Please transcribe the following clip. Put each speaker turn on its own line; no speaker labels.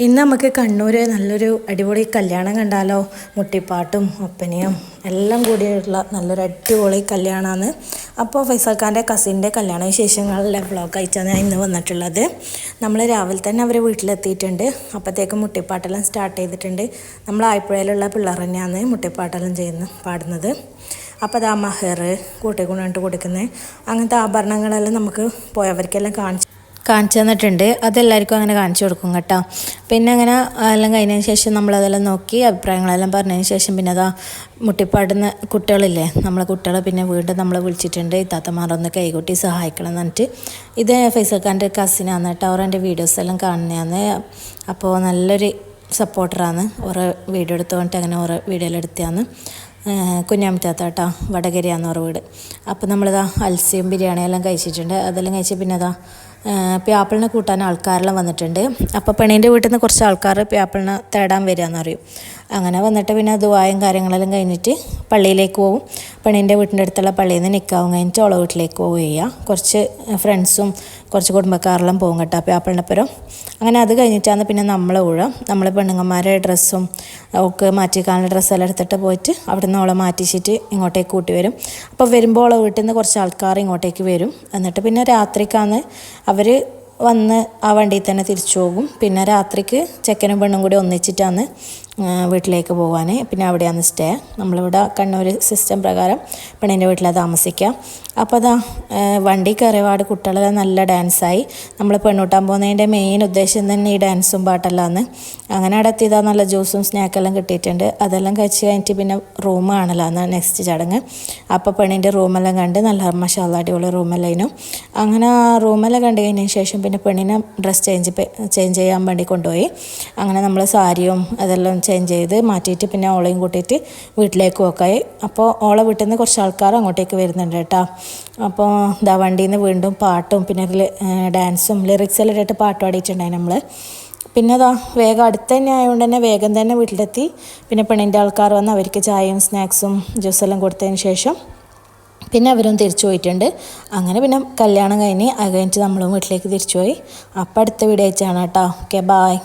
ഇന്ന് നമുക്ക് കണ്ണൂർ നല്ലൊരു അടിപൊളി കല്യാണം കണ്ടാലോ? മുട്ടിപ്പാട്ടും ഒപ്പനയും എല്ലാം കൂടിയുള്ള നല്ലൊരു അടിപൊളി കല്യാണമാണ് അപ്പോൾ ഫൈസൽ ഖാന്റെ കസിന്റെ കല്യാണ വിശേഷങ്ങളിലെ വ്ളോഗ് അയച്ചാണ് ഞാൻ ഇന്ന് വന്നിട്ടുള്ളത്. നമ്മൾ രാവിലെ തന്നെ അവർ വീട്ടിലെത്തിയിട്ടുണ്ട്. അപ്പോഴത്തേക്കും മുട്ടിപ്പാട്ടെല്ലാം സ്റ്റാർട്ട് ചെയ്തിട്ടുണ്ട്. നമ്മൾ ആയപ്പുഴയിലുള്ള പിള്ളേർ തന്നെയാണ് മുട്ടിപ്പാട്ടെല്ലാം ചെയ്യുന്ന പാടുന്നത്. അപ്പോൾ അത് ആ മഹർ കൂട്ടിക്കൊണ്ടിട്ട് കൊടുക്കുന്നത് അങ്ങനത്തെ ആഭരണങ്ങളെല്ലാം നമുക്ക് പോയവർക്കെല്ലാം കാണിച്ചു കാണിച്ചു തന്നിട്ടുണ്ട് അതെല്ലാവർക്കും അങ്ങനെ കാണിച്ചു കൊടുക്കും കേട്ടോ. പിന്നെ അങ്ങനെ എല്ലാം കഴിഞ്ഞതിന് ശേഷം നമ്മളതെല്ലാം നോക്കി അഭിപ്രായങ്ങളെല്ലാം പറഞ്ഞതിന് ശേഷം പിന്നെ അതാ മുട്ടിപ്പാടുന്ന കുട്ടികളില്ലേ നമ്മളെ കുട്ടികളെ പിന്നെ വീണ്ടും നമ്മളെ വിളിച്ചിട്ടുണ്ട് ഇത്താത്തമാരൊന്ന് കൈകൂട്ടി സഹായിക്കണം എന്നിട്ട് പറഞ്ഞിട്ട്. ഇത് ഫൈസൽഖാന്റെ കസിനാണ് കേട്ടോ. അവർ എന്റെ വീഡിയോസ് എല്ലാം കാണുന്നതാണ്. അപ്പോൾ നല്ലൊരു സപ്പോർട്ടറാണ് ഓരോ വീഡിയോ എടുത്തുകൊണ്ട് അങ്ങനെ ഓരോ വീഡിയോയിലെടുത്തതാണ് കുഞ്ഞാമിത്താത്ത കേട്ടോ വടകരയാന്ന് പറഞ്ഞ വീട്. അപ്പോൾ നമ്മളിതാ ബിരിയാണി ബിരിയാണിയെല്ലാം കഴിച്ചിട്ടുണ്ട്. അതെല്ലാം കഴിച്ച് പിന്നെ അതാ പ്യാപ്പിളിനെ കൂട്ടാൻ ആൾക്കാരെല്ലാം വന്നിട്ടുണ്ട്. അപ്പോൾ പെണ്ണിന്റെ വീട്ടിൽ നിന്ന് കുറച്ച് ആൾക്കാർ പ്യാപ്പിളിനെ തേടാൻ വരികയെന്ന് അറിയും അങ്ങനെ വന്നിട്ട് പിന്നെ ദുവായും കാര്യങ്ങളെല്ലാം കഴിഞ്ഞിട്ട് പള്ളിയിലേക്ക് പോകും പെണ്ണിന്റെ വീട്ടിന്റെ അടുത്തുള്ള പള്ളിയിൽ നിന്ന് നിൽക്കാവും കഴിഞ്ഞിട്ട് ഓളെ വീട്ടിലേക്ക് പോവുക കുറച്ച് ഫ്രണ്ട്സും കുറച്ച് കുടുംബക്കാരെല്ലാം പോകും കേട്ടോ പ്യാപ്പിളിനപ്പുറം അങ്ങനെ അത് കഴിഞ്ഞിട്ടാണ് പിന്നെ നമ്മളെ ഊഴം. നമ്മൾ പെണ്ണുങ്ങന്മാരെ ഡ്രസ്സും ഒക്കെ മാറ്റിക്കാനുള്ള ഡ്രസ്സെല്ലാം എടുത്തിട്ട് പോയിട്ട് അവിടെ നിന്ന് ഓളെ മാറ്റിച്ചിട്ട് ഇങ്ങോട്ടേക്ക് കൂട്ടി വരും. അപ്പോൾ വരുമ്പോൾ ഓളെ വീട്ടിൽ നിന്ന് കുറച്ച് ആൾക്കാർ ഇങ്ങോട്ടേക്ക് വരും. എന്നിട്ട് പിന്നെ രാത്രിക്കാണ് അവർ വന്ന് ആ വണ്ടിയിൽ തന്നെ തിരിച്ചു പോകും. പിന്നെ രാത്രിക്ക് ചെക്കനും പെണ്ണും കൂടി ഒന്നിച്ചിട്ടാണ് വീട്ടിലേക്ക് പോകാൻ. പിന്നെ അവിടെയാണ് സ്റ്റേ നമ്മളിവിടെ കണ്ണൂർ സിസ്റ്റം പ്രകാരം പെണ്ണിന്റെ വീട്ടിലാണ് താമസിക്കുക. അപ്പോൾ അതാ വണ്ടി കയറിയപാട് കുട്ടികളെ നല്ല ഡാൻസായി നമ്മൾ പെണ്ണൂട്ടാൻ പോകുന്നതിന്റെ മെയിൻ ഉദ്ദേശം തന്നെ ഈ ഡാൻസും പാട്ടെല്ലാമാണ് അങ്ങനെ അവിടെ എത്തിയതാ നല്ല ജ്യൂസും സ്നാക്കെല്ലാം കിട്ടിയിട്ടുണ്ട്. അതെല്ലാം കഴിച്ച് കഴിഞ്ഞിട്ട് പിന്നെ റൂം കാണലാന്ന് നെക്സ്റ്റ് ചടങ്ങ്. അപ്പോൾ പെണ്ണിന്റെ റൂമെല്ലാം കണ്ട് നല്ല മഷാല അടിപൊളി റൂമെല്ലാം അങ്ങനെ ആ റൂമെല്ലാം കണ്ടു കഴിഞ്ഞതിന് ശേഷം പിന്നെ പെണ്ണിനെ ഡ്രസ്സ് ചേഞ്ച് ചേഞ്ച് ചെയ്യാൻ വേണ്ടി കൊണ്ടുപോയി. അങ്ങനെ നമ്മൾ സാരിയും അതെല്ലാം ചേഞ്ച് ചെയ്ത് മാറ്റിയിട്ട് പിന്നെ ഓളയും കൂട്ടിയിട്ട് വീട്ടിലേക്ക് പോക്കായി അപ്പോൾ ഓളെ വീട്ടിൽ നിന്ന് കുറച്ച് ആൾക്കാർ അങ്ങോട്ടേക്ക് വരുന്നുണ്ട് കേട്ടോ. അപ്പോൾ ദാ വണ്ടിയിൽ നിന്ന് വീണ്ടും പാട്ടും പിന്നെ ഡാൻസും ലിറിക്സ് എല്ലാം ഇട്ടിട്ട് പാട്ട് പാടിയിട്ടുണ്ടായി നമ്മൾ പിന്നെ അതാ വേഗം അടുത്ത് തന്നെ ആയതുകൊണ്ട് തന്നെ വേഗം തന്നെ വീട്ടിലെത്തി. പിന്നെ പെണ്ണിന്റെ ആൾക്കാർ വന്ന് അവർക്ക് ചായയും സ്നാക്സും ജ്യൂസെല്ലാം കൊടുത്തതിന് ശേഷം പിന്നെ അവരും തിരിച്ചു പോയിട്ടുണ്ട്. അങ്ങനെ പിന്നെ കല്യാണം കഴിഞ്ഞ് അത് കഴിഞ്ഞിട്ട് നമ്മളും വീട്ടിലേക്ക് തിരിച്ചു പോയി. അപ്പം അടുത്ത വീഡിയോ അയച്ചാണ് കേട്ടോ. Okay bye